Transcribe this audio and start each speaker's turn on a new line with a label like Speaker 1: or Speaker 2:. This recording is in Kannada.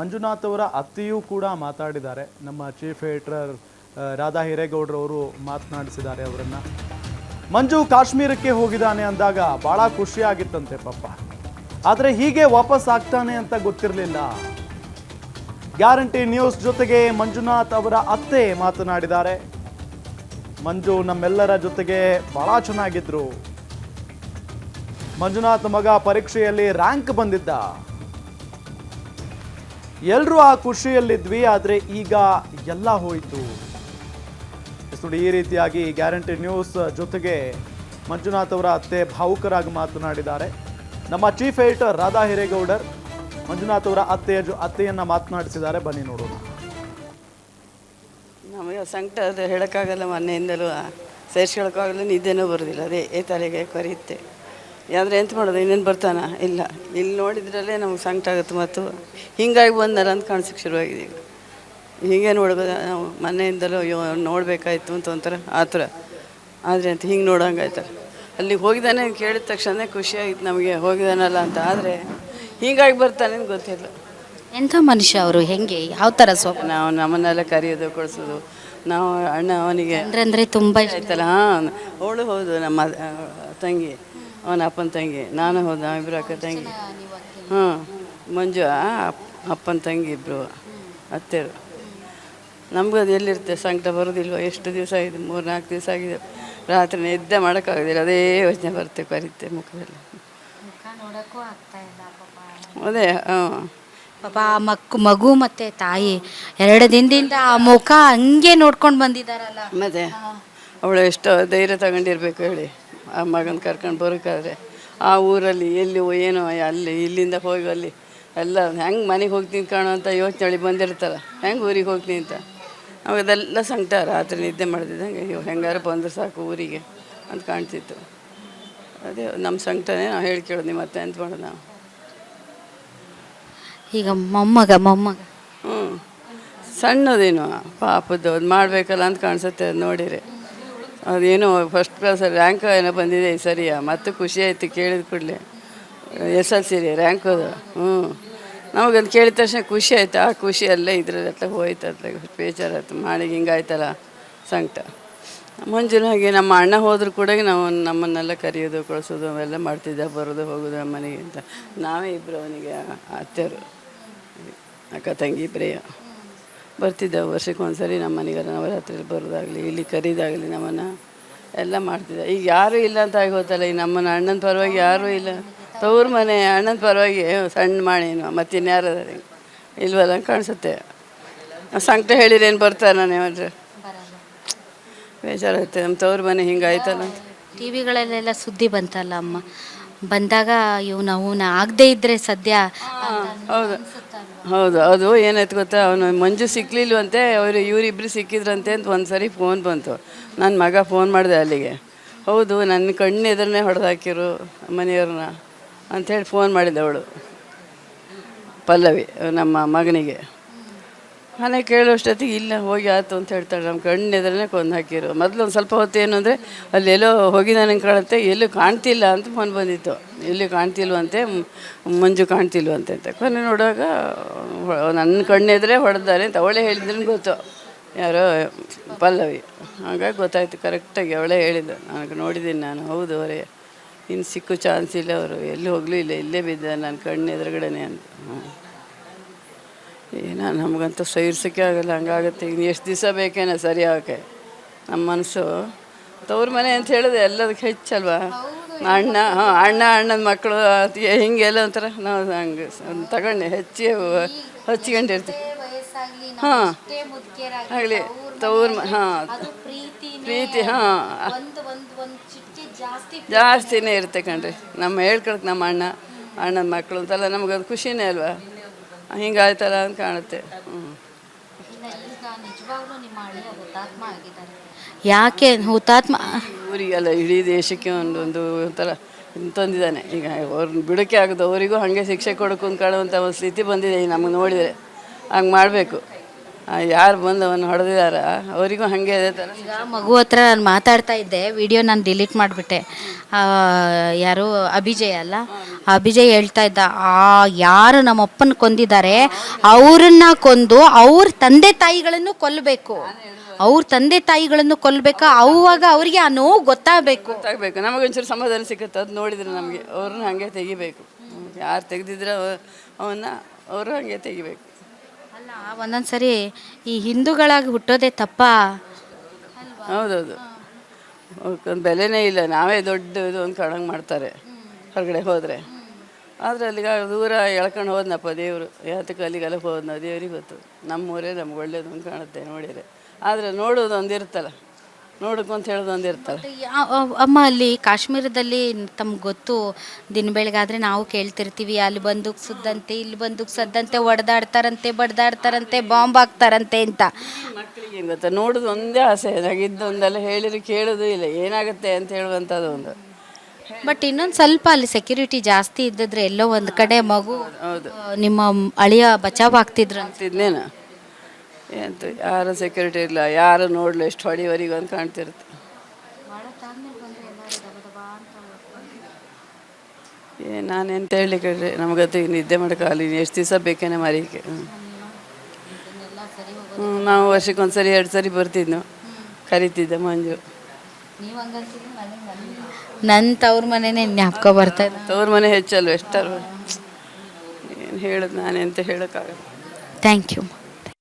Speaker 1: ಮಂಜುನಾಥ್ ಅವರ ಅತ್ತೆಯೂ ಕೂಡ ಮಾತಾಡಿದ್ದಾರೆ. ನಮ್ಮ ಚೀಫ್ ಎಡಿಟರ್ ರಾಧಾ ಹಿರೇಗೌಡರವರು ಮಾತನಾಡಿಸಿದ್ದಾರೆ ಅವರನ್ನು. ಮಂಜು ಕಾಶ್ಮೀರಕ್ಕೆ ಹೋಗಿದ್ದಾನೆ ಅಂದಾಗ ಭಾಳ ಖುಷಿಯಾಗಿತ್ತಂತೆ ಪಾಪ. ಆದರೆ ಹೀಗೆ ವಾಪಸ್ ಆಗ್ತಾನೆ ಅಂತ ಗೊತ್ತಿರಲಿಲ್ಲ. ಗ್ಯಾರಂಟಿ ನ್ಯೂಸ್ ಜೊತೆಗೆ ಮಂಜುನಾಥ್ ಅವರ ಅತ್ತೆ ಮಾತನಾಡಿದ್ದಾರೆ. ಮಂಜು ನಮ್ಮೆಲ್ಲರ ಜೊತೆಗೆ ಭಾಳ ಚೆನ್ನಾಗಿದ್ರು. ಮಂಜುನಾಥ್ ಮಗ ಪರೀಕ್ಷೆಯಲ್ಲಿ ರ್ಯಾಂಕ್ ಬಂದಿದ್ದ. ಎಲ್ಲರೂ ಆ ಖುಷಿಯಲ್ಲಿದ್ವಿ ಆದರೆ ಈಗ ಎಲ್ಲ ಹೋಯಿತು. ನೋಡಿ, ಈ ರೀತಿಯಾಗಿ ಗ್ಯಾರಂಟಿ ನ್ಯೂಸ್ ಜೊತೆಗೆ ಮಂಜುನಾಥ್ ಅವರ ಅತ್ತೆ ಭಾವುಕರಾಗಿ ಮಾತನಾಡಿದ್ದಾರೆ. ನಮ್ಮ ಚೀಫ್ ಎಡಿಟರ್ ರಾಧಾ ಹಿರೇಗೌಡರ್, ಮಂಜುನಾಥ್ ಅವರ ಅತ್ತೆಯ ಅತ್ತೆಯನ್ನು ಮಾತನಾಡಿಸಿದ್ದಾರೆ. ಬನ್ನಿ ನೋಡೋಣ.
Speaker 2: ನಮಗೆ ಸಂಕಟ ಹೇಳೋಕ್ಕಾಗಲ್ಲ, ಮೊನ್ನೆಯಿಂದಲೂ ಸೇರಿಸ್ಕೊಳಕ್ಕಾಗಲ್ಲ, ನಿದ್ದೆನೂ ಬರೋದಿಲ್ಲ. ಅದೇ ತಲೆಗೆ ಕೊರಿಯುತ್ತೆ. ಆದರೆ ಎಂತ ಮಾಡೋದು ಇನ್ನೇನು ಬರ್ತಾನ? ಇಲ್ಲ. ಇಲ್ಲಿ ನೋಡಿದ್ರಲ್ಲೇ ನಮ್ಗೆ ಸಂಕಟ ಆಗುತ್ತೆ ಮತ್ತು ಹಿಂಗಾಗಿ ಬಂದಲ್ಲ ಅಂತ ಕಾಣಿಸೋಕೆ ಶುರುವಾಗಿದೆ ಈಗ. ಹೀಗೆ ನೋಡ್ಬೋದು? ನಾವು ಮನೆಯಿಂದಲೂ ಅಯ್ಯೋ ನೋಡಬೇಕಾಯ್ತು ಅಂತ ಒಂಥರ ಆ ಥರ ಆದರೆ ಅಂತ ಹಿಂಗೆ ನೋಡೋಂಗಾಯ್ತಾರೆ. ಅಲ್ಲಿಗೆ ಹೋಗಿದ್ದಾನೆ ಕೇಳಿದ ತಕ್ಷಣ ಖುಷಿಯಾಗಿತ್ತು ನಮಗೆ ಹೋಗಿದ್ದಾನಲ್ಲ ಅಂತ. ಆದರೆ ಹೀಗಾಗಿ ಬರ್ತಾನೆ ಅಂತ ಗೊತ್ತಿಲ್ಲ.
Speaker 3: ಎಂಥ ಮನುಷ್ಯ ಅವರು? ಹೆಂಗೆ? ಯಾವ ಥರ ಸ್ವಪ್ನ
Speaker 2: ನಾವು ನಮ್ಮನ್ನೆಲ್ಲ ಕರೆಯೋದು ಕೊಡಿಸೋದು. ನಾವು ಅಣ್ಣ ಅವನಿಗೆ
Speaker 3: ಅಂದರೆ ತುಂಬ ಇಷ್ಟ.
Speaker 2: ಆಯ್ತಲ್ಲ? ಹಾಂ ಅವಳು ಹೌದು ನಮ್ಮ ತಂಗಿ. ಅವನ ಅಪ್ಪನ ತಂಗಿ. ನಾನು ಹೌದು ಇಬ್ಬರು ಅಕ್ಕ ತಂಗಿ. ಹ್ಞೂ ಮಂಜು ಅಪ್ಪನ ತಂಗಿ ಇಬ್ಬರು ಅತ್ತೆರು. ನಮಗೂ ಅದು ಎಲ್ಲಿರುತ್ತೆ? ಸಂಕಟ ಬರೋದಿಲ್ವ? ಎಷ್ಟು ದಿವಸ ಆಗಿದೆ? ಮೂರು ನಾಲ್ಕು ದಿವಸ ಆಗಿದೆ. ರಾತ್ರಿ ನಿದ್ದೆ ಮಾಡೋಕ್ಕಾಗೋದಿಲ್ಲ. ಅದೇ ಯೋಚನೆ ಬರುತ್ತೆ ಕರೀತೆ ಮುಖದಲ್ಲಿ. ಅದೇ ಹಾಂ
Speaker 3: ಪಾಪ ಆ ಮಕ್ ಮಗು ಮತ್ತೆ ತಾಯಿ ಎರಡು ದಿನದಿಂದ ಆ ಮುಖ ಹಂಗೆ ನೋಡ್ಕೊಂಡು ಬಂದಿದ್ದಾರಲ್ಲ
Speaker 2: ಮತ್ತೆ ಅವಳು ಎಷ್ಟೋ ಧೈರ್ಯ ತಗೊಂಡಿರ್ಬೇಕು ಹೇಳಿ. ಆ ಮಗನ ಕರ್ಕೊಂಡು ಬರೋಕ್ಕಾದ್ರೆ ಆ ಊರಲ್ಲಿ ಎಲ್ಲಿ ಏನೋ ಅಲ್ಲಿ ಇಲ್ಲಿಂದ ಹೋಗಿ ಅಲ್ಲಿ ಎಲ್ಲ ಹೆಂಗೆ ಮನೆಗೆ ಹೋಗ್ತೀನಿ ಕಾಣೋ ಅಂತ ಯೋಚನೆ ಬಂದಿರ್ತಾರೆ. ಹೆಂಗೆ ಊರಿಗೆ ಹೋಗ್ತೀನಿ ಅಂತ. ಅವಾಗದೆಲ್ಲ ಸಂಕಟ. ರಾತ್ರಿ ನಿದ್ದೆ ಮಾಡ್ತಿದ್ದಂಗೆ ಅಯ್ಯೋ ಹೆಂಗಾರು ಬಂದ್ರೆ ಸಾಕು ಊರಿಗೆ ಅಂತ ಕಾಣ್ತಿತ್ತು. ಅದೇ ನಮ್ಮ ಸಂಕಟನೇ ನಾವು ಹೇಳ್ಕೇಳೋದು ಮತ್ತೆ ಅಂತ ಮಾಡೋದು ನಾವು.
Speaker 3: ಈಗ ಮೊಮ್ಮಗ ಮೊಮ್ಮಗ.
Speaker 2: ಹ್ಞೂ ಸಣ್ಣದೇನು ಪಾಪದ್ದು ಅದು ಮಾಡಬೇಕಲ್ಲ ಅಂತ ಕಾಣಿಸುತ್ತೆ ಅದು ನೋಡಿರಿ ಅದೇನೋ ಫಸ್ಟ್ ಕ್ಲಾಸ್ ರ್ಯಾಂಕ್ ಏನೋ ಬಂದಿದೆ ಈ ಸರಿಯಾ ಮತ್ತೆ ಖುಷಿ ಆಯಿತು ಕೇಳಿದ ಕೂಡಲೇ. S L C re rank ಅದು ಹ್ಞೂ ನಮಗದು ಕೇಳಿದ ತಕ್ಷಣ ಖುಷಿ ಆಯ್ತು, ಆ ಖುಷಿ ಅಲ್ಲೇ ಇದ್ರಲ್ಲ ಹೋಯ್ತು, ಅದ್ರಾಗ ಬೇಜಾರಾಯ್ತು, ಮಾಡಿಗೆ ಹಿಂಗಾಯ್ತಲ್ಲ ಸಂಕಟ. ಮುಂಜಾನೆ ಹಾಗೆ ನಮ್ಮ ಅಣ್ಣ ಹೋದ್ರು ಕೂಡ ನಾವು ನಮ್ಮನ್ನೆಲ್ಲ ಕರೆಯೋದು, ಕಳಿಸೋದು, ಅವೆಲ್ಲ ಮಾಡ್ತಿದ್ದೆ, ಬರೋದು, ಹೋಗೋದು ನಮ್ಮ ಮನೆಗೆ ಅಂತ ನಾವೇ ಇಬ್ಬರು ಅವನಿಗೆ ಅತ್ತೆಯರು, ಅಕ್ಕ ತಂಗಿ ಇಬ್ಬರೇ ಬರ್ತಿದ್ದ ವರ್ಷಕ್ಕೆ ಒಂದ್ಸರಿ ನಮ್ಮ ಮನೆಗಾರ ನವರಾತ್ರಿಲಿ ಬರೋದಾಗಲಿ, ಇಲ್ಲಿ ಕರೀದಾಗಲಿ ನಮ್ಮನ್ನು ಎಲ್ಲ ಮಾಡ್ತಿದ್ದೆ. ಈಗ ಯಾರೂ ಇಲ್ಲ ಅಂತ ಆಗಿ ಹೋತಲ್ಲ ಈಗ ನಮ್ಮನ್ನ ಅಣ್ಣನ ಪರವಾಗಿ ಯಾರೂ ಇಲ್ಲ. ತವ್ರ ಮನೆ, ಅಣ್ಣನ ಪರವಾಗಿ ಸಣ್ಣ ಮಾಡೇನು ಮತ್ತಿನ್ಯಾರು ಅದಾರೆ? ಇಲ್ವಲ್ಲ, ಕಾಣಿಸುತ್ತೆ. ಸಂಕಟ ಹೇಳಿರೇನು ಬರ್ತಾರೆ ನಾನು ಏನಾದ್ರೆ ಬೇಜಾರಾಗುತ್ತೆ. ನಮ್ಮ ತವ್ರ ಮನೆ ಹಿಂಗಾಯ್ತಲ್ಲ ಅಂತ.
Speaker 3: ಟಿ ವಿಗಳಲ್ಲೆಲ್ಲ ಸುದ್ದಿ ಬಂತಲ್ಲ ಅಮ್ಮ? ಬಂದಾಗ ಇವು ನಾವು ಆಗದೇ ಇದ್ರೆ ಸದ್ಯ
Speaker 2: ಹೌದು. ಹೌದು ಅದು ಏನಾಯ್ತು ಗೊತ್ತಾ? ಅವನು ಮಂಜು ಸಿಕ್ಕಲಿಲ್ವಂತೆ ಅವರು ಇವರಿಬ್ಬರು ಸಿಕ್ಕಿದ್ರಂತೆ ಅಂತ ಒಂದು ಸರಿ ಫೋನ್ ಬಂತು. ನನ್ನ ಮಗ ಫೋನ್ ಮಾಡಿದೆ ಅಲ್ಲಿಗೆ. ಹೌದು ನನ್ನ ಕಣ್ಣು ಎದುರನ್ನೇ ಹೊಡೆದು ಹಾಕಿರು ಮನೆಯವ್ರನ್ನ ಅಂಥೇಳಿ ಫೋನ್ ಮಾಡಿದ್ದೆ ಅವಳು ಪಲ್ಲವಿ ನಮ್ಮ ಮಗನಿಗೆ. ಮನೆ ಕೇಳೋಷ್ಟೊತ್ತಿಗೆ ಇಲ್ಲ ಹೋಗಿ ಆಯ್ತು ಅಂತ ಹೇಳ್ತಾಳೆ. ನಮ್ಮ ಕಣ್ಣು ಎದುರನ್ನೇ ಕೊಂದು ಹಾಕಿರು. ಮೊದಲು ಒಂದು ಸ್ವಲ್ಪ ಹೊತ್ತು ಏನು ಅಂದರೆ ಅಲ್ಲೆಲ್ಲೋ ಹೋಗಿ ನನಗೆ ಕಾಣುತ್ತೆ, ಎಲ್ಲೂ ಕಾಣ್ತಿಲ್ಲ ಅಂತ ಫೋನ್ ಬಂದಿತ್ತು. ಎಲ್ಲಿ ಕಾಣ್ತಿಲ್ವಂತೆ ಮಂಜು ಕಾಣ್ತಿಲ್ವಂತೆ ಅಂತ. ಕೊನೆ ನೋಡುವಾಗ ನನ್ನ ಕಣ್ಣೆದ್ರೆ ಹೊಡೆದಾರೆ ಅಂತ ಅವಳೇ ಹೇಳಿದ್ರೆ ಗೊತ್ತು? ಯಾರೋ, ಪಲ್ಲವಿ. ಹಾಗಾಗಿ ಗೊತ್ತಾಯ್ತು ಕರೆಕ್ಟಾಗಿ ಅವಳೇ ಹೇಳಿದ್ದು. ನನಗೆ ನೋಡಿದ್ದೀನಿ ನಾನು, ಹೌದು ಅವರೇ. ಇನ್ನು ಸಿಕ್ಕು ಚಾನ್ಸ್ ಇಲ್ಲ ಅವರು. ಎಲ್ಲಿ ಹೋಗಲೂ ಇಲ್ಲ, ಇಲ್ಲೇ ಬಿದ್ದ ನನ್ನ ಕಣ್ಣು ಎದುರುಗಡೆನೆ ಅಂತ. ಏನೋ ನಮಗಂತೂ ಸೈರ್ಸೋಕ್ಕೆ ಆಗಲ್ಲ ಹಂಗಾಗುತ್ತೆ. ಇನ್ನು ಎಷ್ಟು ದಿವಸ ಬೇಕೇನೋ ಸರಿ ಆಗೋಕ್ಕೆ ನಮ್ಮ ಮನಸ್ಸು ತವ್ರ ಮನೆ ಅಂತ ಹೇಳಿದೆ ಎಲ್ಲದಕ್ಕೆ ಹೆಚ್ಚಲ್ವಾ? ಅಣ್ಣ ಹಾಂ ಅಣ್ಣ ಅಣ್ಣನ ಮಕ್ಕಳು ಹಿಂಗೆ ಎಲ್ಲ ಒಂಥರ ನಾವು ಹಂಗೆ ತಗೊಂಡೆ ಹೆಚ್ಚಿ ಹಚ್ಕೊಂಡಿರ್ತೀವಿ ಹಾಂ ಆಗಲಿ ತವ್ರ ಹಾಂ. ಪ್ರೀತಿ ಹಾಂ. ಜಾಸ್ತಿನೇ ಇರುತ್ತೆ ಕಣ್ರಿ. ನಮ್ಮ ಹೇಳ್ಕೊಳಕ್ಕೆ ನಮ್ಮ ಅಣ್ಣ ಅಣ್ಣನ ಮಕ್ಕಳು ಅಂತೆಲ್ಲ ನಮಗದು ಖುಷಿನೇ ಅಲ್ವಾ? ಹಿಂಗಾಯ್ತಲ್ಲ ಅಂತ ಕಾಣುತ್ತೆ. ಹ್ಞೂ
Speaker 3: ಯಾಕೆ ಹುತಾತ್ಮ?
Speaker 2: ಊರಿಗೆಲ್ಲ ಇಡೀ ದೇಶಕ್ಕೆ ಒಂದೊಂದು ಒಂಥರ ತಂದಿದ್ದಾನೆ ಈಗ ಅವ್ರನ್ನ ಬಿಡೋಕ್ಕೆ ಆಗೋದು ಅವರಿಗೂ ಹಾಗೆ ಶಿಕ್ಷೆ ಕೊಡೋಕೆ ಕಾಣುವಂಥ ಒಂದು ಸ್ಥಿತಿ ಬಂದಿದೆ. ನಮಗೆ ನೋಡಿದರೆ ಹಂಗೆ ಮಾಡಬೇಕು. ಯಾರು ಬಂದು ಅವನ್ನ ಹೊಡೆದಿದಾರ? ಅವರಿಗೂ ಹಾಗೆ ಅದೇ ಥರ
Speaker 3: ಈಗ ಮಗು ಹತ್ರ ನಾನು ಮಾತಾಡ್ತಾ ಇದ್ದೆ ವಿಡಿಯೋ ನಾನು ಡಿಲೀಟ್ ಮಾಡಿಬಿಟ್ಟೆ. ಯಾರು ಅಭಿಜಯ್ ಅಲ್ಲ? ಅಭಿಜಯ್ ಹೇಳ್ತಾ ಇದ್ದ ಆ ಯಾರು ನಮ್ಮ ಅಪ್ಪನ ಕೊಂದಿದ್ದಾರೆ ಅವ್ರನ್ನ ಕೊಂದು ಅವ್ರ ತಂದೆ ತಾಯಿಗಳನ್ನು ಕೊಲ್ಲಬೇಕು ಅವ್ರ ತಂದೆ ತಾಯಿಗಳನ್ನು ಕೊಲ್ಲಬೇಕು ಅವಾಗ ಅವ್ರಿಗೆ ಆ ನೋವು ಗೊತ್ತಾಗಬೇಕು.
Speaker 2: ಗೊತ್ತಾಗಬೇಕು. ನಮಗೊಂಚೂರು ಸಮಾಧಾನ ಸಿಗುತ್ತೆ ಅದು ನೋಡಿದ್ರೆ ನಮಗೆ. ಅವ್ರನ್ನ ಹಾಗೆ ತೆಗಿಬೇಕು. ಯಾರು ತೆಗೆದಿದ್ರೆ ಅವನ್ನ ಅವರು ಹಾಗೆ ತೆಗಿಬೇಕು.
Speaker 3: ಅಲ್ಲ ಒಂದೊಂದ್ಸರಿ ಈ ಹಿಂದೂಗಳಾಗಿ ಹುಟ್ಟೋದೇ ತಪ್ಪ?
Speaker 2: ಹೌದೌದು. ಅವಕ್ಕೊಂದು ಬೆಲೆನೇ ಇಲ್ಲ ನಾವೇ ದೊಡ್ಡ ಇದು ಒಂದು ಕಣಂಗೆ ಮಾಡ್ತಾರೆ ಹೊರಗಡೆ ಹೋದರೆ. ಆದರೆ ಅಲ್ಲಿಗೆ ದೂರ ಎಳ್ಕೊಂಡು ಹೋದ್ನಪ್ಪ ದೇವರು ಯಾತಕ್ಕೆ ಅಲ್ಲಿಗೆಲ್ಲ ಹೋದ್ನ ದೇವ್ರಿಗೆ ಗೊತ್ತು. ನಮ್ಮೂರೇ ನಮ್ಗೆ ಒಳ್ಳೇದು ಅಂತ ಕಾಣುತ್ತೆ ನೋಡಿದರೆ. ಆದರೆ ನೋಡೋದು ಒಂದಿರುತ್ತಲ್ಲ ನೋಡಕ್ಕಂತ ಹೇಳೋದು
Speaker 3: ಒಂದಿರ್ತಾರೆ ಅಮ್ಮ ಅಲ್ಲಿ ಕಾಶ್ಮೀರದಲ್ಲಿ ತಮ್ಗೆ ಗೊತ್ತು ದಿನ ಬೆಳಗಾದ್ರೆ ನಾವು ಕೇಳ್ತಿರ್ತೀವಿ ಅಲ್ಲಿ ಬಂದು ಸುದ್ದಂತೆ ಇಲ್ಲಿ ಬಂದು ಸದ್ದಂತೆ ಹೊಡೆದಾಡ್ತಾರಂತೆ ಬಡ್ದಾಡ್ತಾರಂತೆ ಬಾಂಬ್ ಹಾಕ್ತಾರಂತೆ ಅಂತ.
Speaker 2: ಮಕ್ಕಳಿಗೆ ಏನು ಗೊತ್ತಾ? ನೋಡೋದು ಒಂದೇ ಆಸೆ ಒಂದೆಲ್ಲ ಹೇಳಿದ್ರೆ ಕೇಳೋದು ಇಲ್ಲ. ಏನಾಗುತ್ತೆ ಅಂತ ಹೇಳುವಂಥದ್ದು ಒಂದು.
Speaker 3: ಬಟ್ ಇನ್ನೊಂದು ಸ್ವಲ್ಪ ಅಲ್ಲಿ ಸೆಕ್ಯೂರಿಟಿ ಜಾಸ್ತಿ ಇದ್ದಿದ್ರೆ ಎಲ್ಲೋ ಒಂದು ಕಡೆ ಮಗು
Speaker 2: ಹೌದು
Speaker 3: ಆ, ನಿಮ್ಮ ಅಳಿಯ ಬಚಾವ್ ಆಗ್ತಿದ್ರು ಅಂತ
Speaker 2: ಎಂತ ಯಾರು ಸೆಕ್ಯೂರಿಟಿ ಇಲ್ಲ ಯಾರು ನೋಡಲು ಎಷ್ಟು ಹೊಡಿವರೆಗೂ ಅಂತ ಕಾಣ್ತಿರುತ್ತೆ. ಏ ನಾನು ನಾನೆಂತ ಹೇಳಲಿಕ್ಕೆ ನಮಗತ್ತೆ ನಿದ್ದೆ ಮಾಡೋಕ್ಕಾಗಲಿ ಎಷ್ಟು ದಿವಸ ಬೇಕೇನೆ ಮರೀಕೆ ಹ್ಞೂ ನಾವು ವರ್ಷಕ್ಕೊಂದು ಸರಿ ಎರಡು ಸರಿ ಬರ್ತಿದ್ನು ಕರಿತಿದ್ದೆ ಮಂಜು.
Speaker 3: ನನ್ನ ತವ್ರ ಮನೆನೇ ಜ್ಞಾಪಕ ಬರ್ತಾ ಇದೆ
Speaker 2: ತವ್ರ ಮನೆ ಹೆಚ್ಚಲ್ವ ಎಷ್ಟಾರು ಏನು ಹೇಳೋದು ನಾನೆಂತ ಹೇಳೋಕ್ಕಾಗಲ್ಲ.
Speaker 3: Thank you